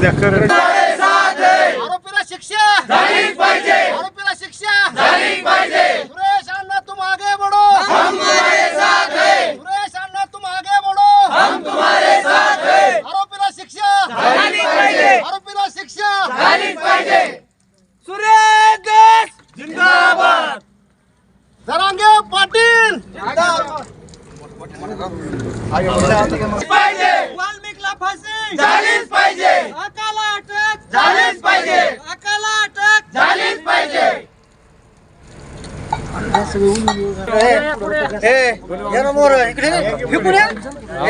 द्या कर. आरोपीला शिक्षा. झालीच पाहिजे. आरोपीला शिक्षा. झालीच पाहिजे. सुरेश अण्णा तुम आगे बढ़ो हम तुम्हारे साथ हैं. सुरेश अण्णा तुम आगे बढ़ो हम तुम्हारे साथ हैं. आरोपीला शिक्षा. झालीच पाहिजे. आरोपीला शिक्षा. झालीच पाहिजे. सुरेश. देश जिंदाबाद. जरांगे पाटील. पाहिजे. फाशी झालीच पाहिजे. अकाला अटक. झालीच पाहिजे. अकाला अटक. झालीच पाहिजे. मोर इकडे इकडे.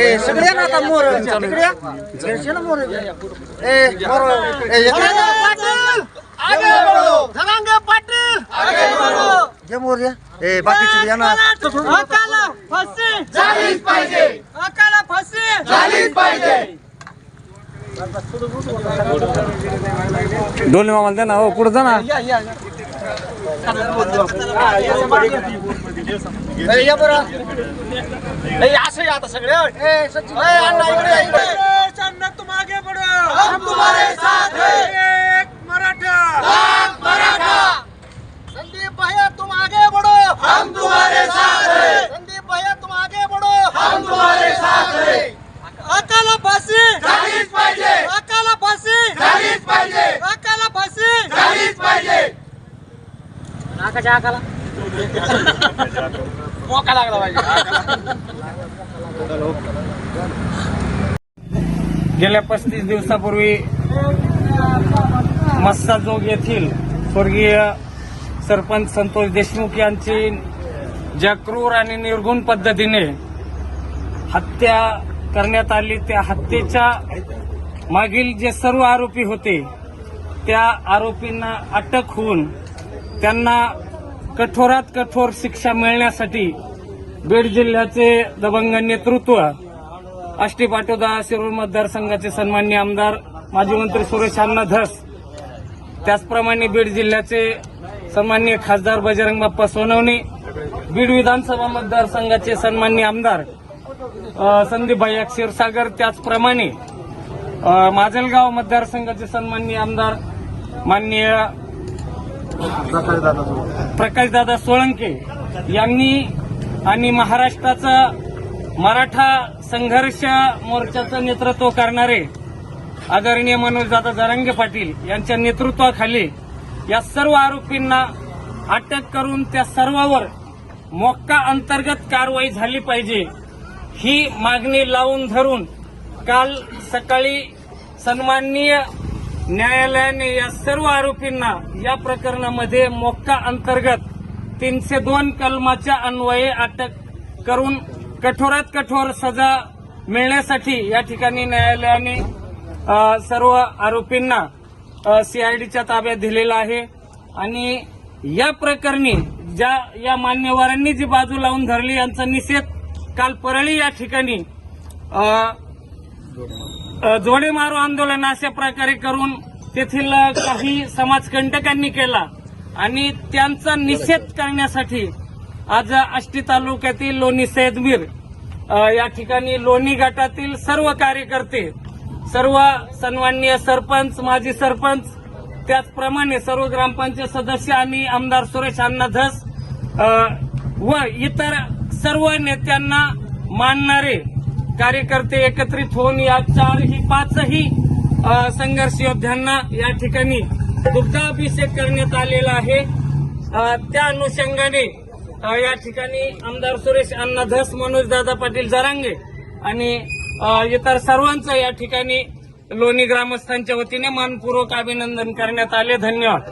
ए सगळे ना आता मोर. इकडे ना मोर. ए मोर. पाटील. मोर या. ए बाकीचे या ना. झालीच पाहिजे अकाला फाशी झालीच पाहिजे डोले मामाला द्या ना हो पुढे जा ना. ए, या बरं. असं आता सगळे ए सचिन ए, अण्णा इकडे या, इकडे अण्णा तुम आगे बढ़ो हम तुम्हारे साथ हैं एक मराठा लाख मराठा संदीप भैया तुम आगे बढ़ो हम तुम्हारे साथ हैं संदीप भैया तुम आगे बढ़ो हम तुम्हारे साथ हैं अकाला फाशी झालीच पाहिजे अकाला फाशी झालीच पाहिजे अकाला फाशी झालीच पाहिजे मोका लागला पाहिजे. गेल्या पस्तीस दिवसापूर्वी मस्साजोग येथील स्वर्गीय सरपंच संतोष देशमुख यांची ज्या क्रूर आणि निर्गुण पद्धतीने हत्या करण्यात आली त्या हत्येच्या मागील जे सर्व आरोपी होते त्या आरोपींना अटक होऊन त्यांना कठोरात कठोर शिक्षा मिळण्यासाठी बीड जिल्ह्याचे दबंग नेतृत्व आष्टी पाटोदा शिरूर मतदारसंघाचे सन्मान्य आमदार माजी मंत्री सुरेश अण्णा धस त्याचप्रमाणे बीड जिल्ह्याचे सन्मान्य खासदार बजरंग बाप्पा सोनवणे बीड विधानसभा मतदारसंघाचे सन्मान्य आमदार संदीपभाई संदीप भैया क्षीरसागर त्याचप्रमाणे माजलगाव मतदारसंघाचे सन्मान्य आमदार माननीय प्रकाशदादा सोळंके यांनी आणि महाराष्ट्राचा मराठा संघर्ष मोर्चाचं नेतृत्व करणारे आदरणीय मनोजदादा जरांगे पाटील यांच्या नेतृत्वाखाली या सर्व आरोपींना अटक करून त्या सर्वावर मोक्का अंतर्गत कारवाई झाली पाहिजे ही मागणी लावून धरून काल सकाळी सन्माननीय न्यायालयाने या सर्व आरोपींना या प्रकरणामध्ये मोक्का अंतर्गत तीनशे दोन कलमाच्या अन्वये अटक करून कठोरात कठोर सजा मिळण्यासाठी या ठिकाणी न्यायालयाने सर्व आरोपींना सीआयडीच्या ताब्यात दिलेला आहे. आणि या प्रकरणी ज्या या मान्यवरांनी जी बाजू लावून धरली यांचा निषेध काल परळी या ठिकाणी जोडे मारो आंदोलन अशा प्रकारे करून तेथील काही समाजकंटकांनी केला आणि त्यांचा निषेध करण्यासाठी आज आष्टी तालुक्यातील लोणी सैदमीर या ठिकाणी लोणी गटातील सर्व कार्यकर्ते सर्व सन्माननीय सरपंच माजी सरपंच त्याचप्रमाणे सर्व ग्रामपंचायत सदस्य आणि आमदार सुरेश अण्णा धस व इतर सर्व नेत्यांना मानणारे कार्यकर्ते एकत्रित होऊन या चारही पाचही संघर्ष योद्ध्यांना या ठिकाणी दुग्धाभिषेक करण्यात आलेला आहे. त्या अनुषंगाने या ठिकाणी आमदार सुरेश अण्णा धस मनोज दादा पाटील जरांगे आणि इतर सर्वांचं या ठिकाणी लोणी ग्रामस्थांच्या वतीने मनपूर्वक अभिनंदन करण्यात आले. धन्यवाद.